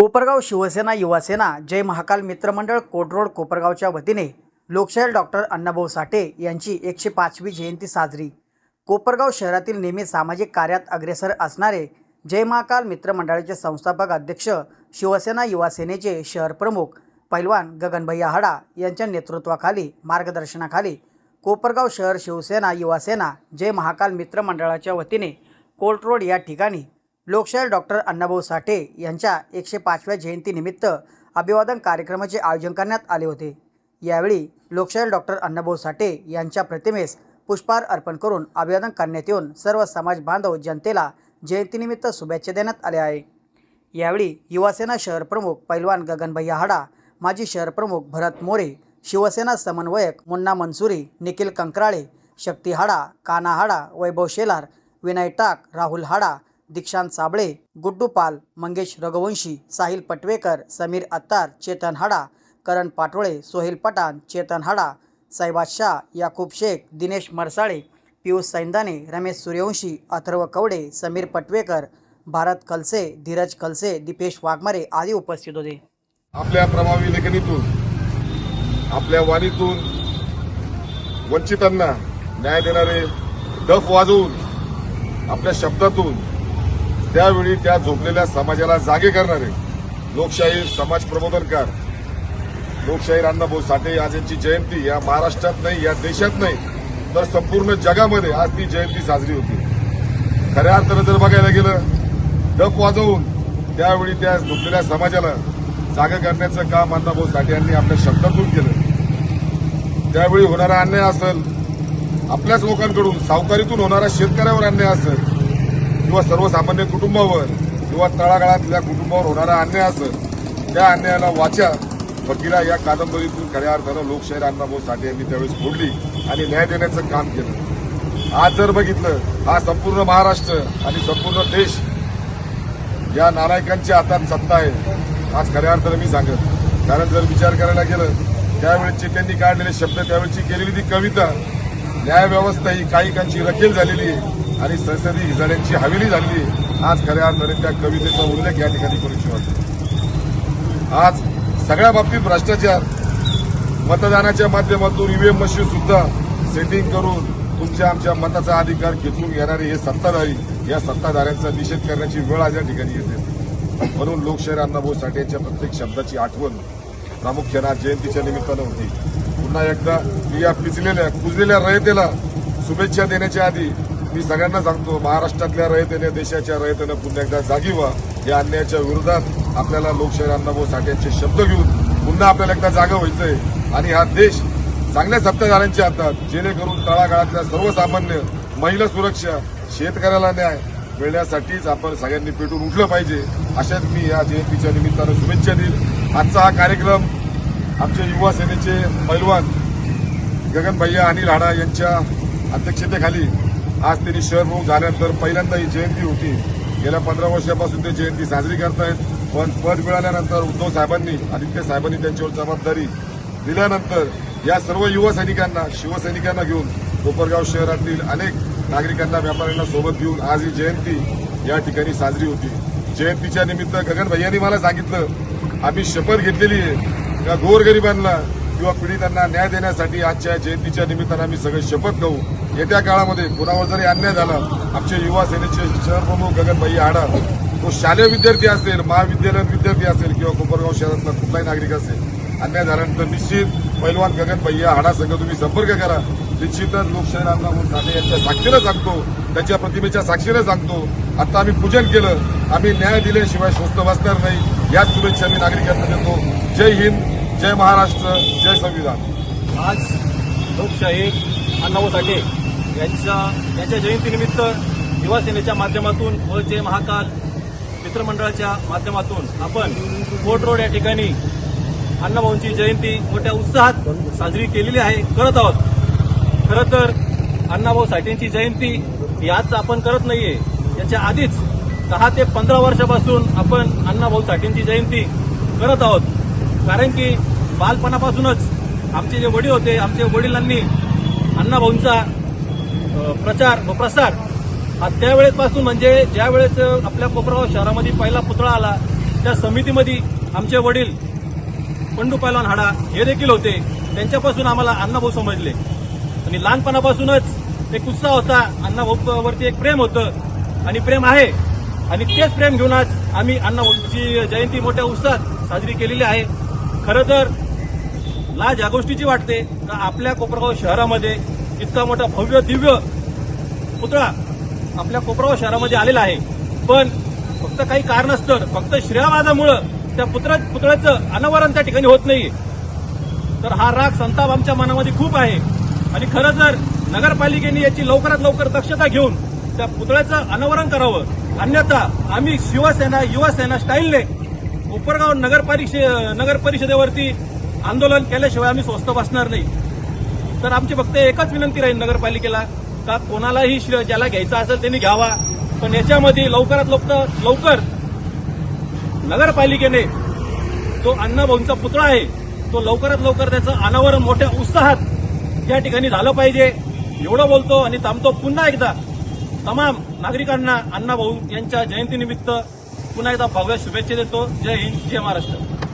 कोपरगाव शिवसेना युवासेना जय महाकाल मित्रमंडळ कोटरोड कोपरगावच्या वतीने लोकशाहीर डॉक्टर अण्णाभाऊ साठे यांची एकशे पाचवी जयंती साजरी. कोपरगाव शहरातील नेहमी सामाजिक कार्यात अग्रेसर असणारे जय महाकाल मित्रमंडळाचे संस्थापक अध्यक्ष शिवसेना युवासेनेचे शहर प्रमुख पैलवान गगनभैया हाडा यांच्या नेतृत्वाखाली मार्गदर्शनाखाली कोपरगाव शहर शिवसेना युवासेना जय महाकाल मित्रमंडळाच्या वतीने कोर्ट रोड या ठिकाणी लोकशाहीर डॉक्टर अण्णाभाऊ साठे यांच्या एकशे पाचव्या जयंतीनिमित्त अभिवादन कार्यक्रमाचे आयोजन करण्यात आले होते. यावेळी लोकशाहीर डॉक्टर अण्णाभाऊ साठे यांच्या प्रतिमेस पुष्पहार अर्पण करून अभिवादन करण्यात येऊन सर्व समाज बांधव जनतेला जयंतीनिमित्त शुभेच्छा देण्यात आल्या आहे. यावेळी युवासेना शहर प्रमुख पैलवान गगनभाई हाडा माजी शहर प्रमुख भरत मोरे शिवसेना समन्वयक मुन्ना मनसुरी निखिल कंकराळे शक्ती हाडा काना हाडा वैभव शेलार विनय टाक राहुल हाडा दीक्षांत साबळे गुड्डू पाल मंगेश रघुवंशी साहिल पटवेकर समीर अत्तार चेतन हाडा करण पाटोळे सोहेल पठाण चेतन हाडा साईबाद शाह याकूब शेख दिनेश मरसाळे पियुष सैंदाने रमेश सूर्यवंशी अथर्व कवडे समीर पटवेकर भारत कलसे धीरज कलसे दीपेश वाघमारे आदी उपस्थित होते. आपल्या प्रभावी लेखणीतून आपल्या वाणीतून वंचितांना न्याय देणारे डफ वाजवून आपल्या शब्दातून त्यावेळी त्या झोपलेल्या समाजाला जागे करणारे लोकशाहीर समाज प्रबोधनकार लोकशाहीर अण्णाभाऊ साठे आज यांची जयंती या महाराष्ट्रात नाही या देशात नाही तर संपूर्ण जगामध्ये आज ती जयंती साजरी होती. खऱ्या अर्थानं जर बघायला गेलं डप वाजवून त्यावेळी त्या झोपलेल्या समाजाला जागा करण्याचं काम अण्णाभाऊ साठे यांनी आपल्या शब्दातून केलं. त्यावेळी होणारा अन्याय असेल आपल्याच लोकांकडून सावकारीतून होणारा शेतकऱ्यावर अन्याय असेल किंवा सर्वसामान्य कुटुंबावर किंवा तळागाळातल्या कुटुंबावर होणारा अन्याय असेल त्या अन्यायाला वाचा. फकीरा या कादंबरीतून खऱ्या अर्थानं लोकशाहीर अण्णाभाऊ साठे यांनी त्यावेळेस फोडली आणि न्याय देण्याचं काम केलं. आज जर बघितलं हा संपूर्ण महाराष्ट्र आणि संपूर्ण देश या नालायकांच्या हातात सत्ता आहे आज खऱ्या अर्थानं मी सांगत कारण जर विचार करायला गेलं त्यावेळेचे त्यांनी काढलेले शब्द त्यावेळेची केलेली ती कविता न्यायव्यवस्था ही काहीकांची रखेल झालेली आहे. आणि संसदीय हिजाड्यांची हवेली झालेली आज खऱ्या अर्थाने त्या कवितेचा उल्लेख या ठिकाणी करू वाटतो आज सगळ्या बाबतीत भ्रष्टाचार मतदानाच्या माध्यमातून ईव्हीएम मशीन सुद्धा सेटिंग करून तुमच्या आमच्या मताचा अधिकार खेचून घेणारे हे सत्ताधारी या सत्ताधाऱ्यांचा निषेध करण्याची वेळ आज या ठिकाणी येते. म्हणून लोकशाहीर अण्णाभाऊ साठे यांच्या प्रत्येक शब्दाची आठवण प्रामुख्यानं आज जयंतीच्या निमित्तानं होती. पुन्हा एकदा मी या पिचलेल्या कुजलेल्या रयतेला शुभेच्छा देण्याच्या आधी मी सगळ्यांना सांगतो महाराष्ट्रातल्या रयतेने देशाच्या रयतेनं पुन्हा एकदा जागी व्हा या अन्यायाच्या विरोधात आपल्याला लोकशाही अण्णाभाऊ साठ्यांचे शब्द घेऊन पुन्हा आपल्याला एकदा जागा व्हायचंय. आणि हा देश चांगल्या सत्ताधाऱ्यांच्या हातात जेणेकरून तळागाळातल्या सर्वसामान्य महिला सुरक्षा शेतकऱ्याला न्याय मिळण्यासाठीच आपण सगळ्यांनी पेटून उठलं पाहिजे. अशाच मी या जयंतीच्या निमित्तानं शुभेच्छा देईल. आजचा हा कार्यक्रम आमचे युवा सेनेचे पैलवान गगन भैया अनिल हाडा यांच्या अध्यक्षतेखाली आज त्यांनी शहर प्रमुख झाल्यानंतर पहिल्यांदा ही जयंती होती. गेल्या पंधरा वर्षापासून ते जयंती साजरी करतायत. पण पद मिळाल्यानंतर उद्धव साहेबांनी आदित्य साहेबांनी त्यांच्यावर जबाबदारी दिल्यानंतर या सर्व युवा सैनिकांना शिवसैनिकांना घेऊन कोपरगाव शहरातील अनेक नागरिकांना व्यापाऱ्यांना सोबत घेऊन आज ही जयंती या ठिकाणी साजरी होती. जयंतीच्या निमित्त गगन भैयांनी मला सांगितलं आम्ही शपथ घेतलेली आहे का गोरगरिबांना किंवा पीडितांना न्याय देण्यासाठी आजच्या जयंतीच्या निमित्तानं आम्ही सगळे शपथ घेऊ येत्या काळामध्ये कुणावर जरी अन्याय झाला आमचे युवा सेनेचे शहरप्रमुख गगन आडा तो शालेय विद्यार्थी असेल महाविद्यालयीन विद्यार्थी असेल किंवा कोपरगाव शहरातला कुठलाही नागरिक असेल अन्याय झाल्यानंतर निश्चित पैलवान गगन भैया हाडा संघ तुम्ही संपर्क करा. निश्चितच लोकशाही अण्णाभाऊ ठाणे यांच्या साक्षीनं सांगतो त्यांच्या प्रतिमेच्या साक्षीनं सांगतो. आता आम्ही पूजन केलं आम्ही न्याय दिल्याशिवाय स्वस्त बसणार नाही याच शुभेच्छा मी नागरिकांना देतो. जय हिंद जय महाराष्ट्र जय संविधान. आज लोकशाहीर अण्णाभाऊ साठे. यांच्या यांच्या जयंतीनिमित्त युवासेनेच्या माध्यमातून व जय महाकाल मित्रमंडळाच्या माध्यमातून आपण कोर्ट रोड या ठिकाणी अण्णाभाऊंची जयंती मोठ्या उत्साहात साजरी केलेली आहे. करत आहोत. खरं तर अण्णाभाऊ साठेंची जयंती ही आज आपण करत नाहीये. याच्या आधीच दहा ते पंधरा वर्षापासून आपण अण्णाभाऊ साठेंची जयंती करत आहोत. कारण की बालपणापासूनच आमचे जे वडील होते आमच्या वडिलांनी अण्णाभाऊंचा प्रचार व प्रसार हा त्यावेळेसपासून म्हणजे ज्या वेळेस आपल्या कोपरगाव शहरामध्ये पहिला पुतळा आला त्या समितीमध्ये आमचे वडील पंडू पैलवान हाडा हे देखील होते. त्यांच्यापासून आम्हाला अण्णाभाऊ समजले. आणि लहानपणापासूनच एक उत्साह होता अण्णाभाऊवरती एक प्रेम होतं. आणि प्रेम आहे. आणि तेच प्रेम घेऊन आज आम्ही अण्णाभाऊची जयंती मोठ्या उत्साहात साजरी केलेली आहे. खरं तर लाज या गोष्टीची वाटते. का आपल्या कोपरगाव शहरामध्ये इतका मोठा भव्य दिव्य पुतळा आपल्या कोपरगाव शहरामध्ये आलेला आहे. पण फक्त काही कारणास्तव फक्त श्रेयावादामुळं त्या पुतळ्या पुतळ्याचं अनावरण त्या ठिकाणी होत नाही तर हा राग संताप आमच्या मनामध्ये खूप आहे. आणि खरं तर नगरपालिकेने याची लवकरात लवकर दक्षता घेऊन त्या पुतळ्याचं अनावरण करावं अन्यथा आम्ही शिवसेना युवासेना स्टाईलने कोपरगाव नगरपालिके नगर परिषदेवरती आंदोलन केल्याशिवाय आम्ही स्वस्त बसणार नाही. तर आमची फक्त एकच विनंती राहील नगरपालिकेला का कोणालाही ज्याला घ्यायचा असेल त्यांनी घ्यावा. पण याच्यामध्ये लवकरात लवकर लवकर नगरपालिकेने जो अण्णाभाऊंचा पुतळा आहे तो लवकरात लवकर त्याचं अनावरण मोठ्या उत्साहात या ठिकाणी झालं पाहिजे. एवढं बोलतो आणि थांबतो पुन्हा एकदा. तमाम नागरिकांना अण्णाभाऊ यांच्या जयंतीनिमित्त पुन्हा एकदा भव्य शुभेच्छा देतो. जय हिंद जय महाराष्ट्र.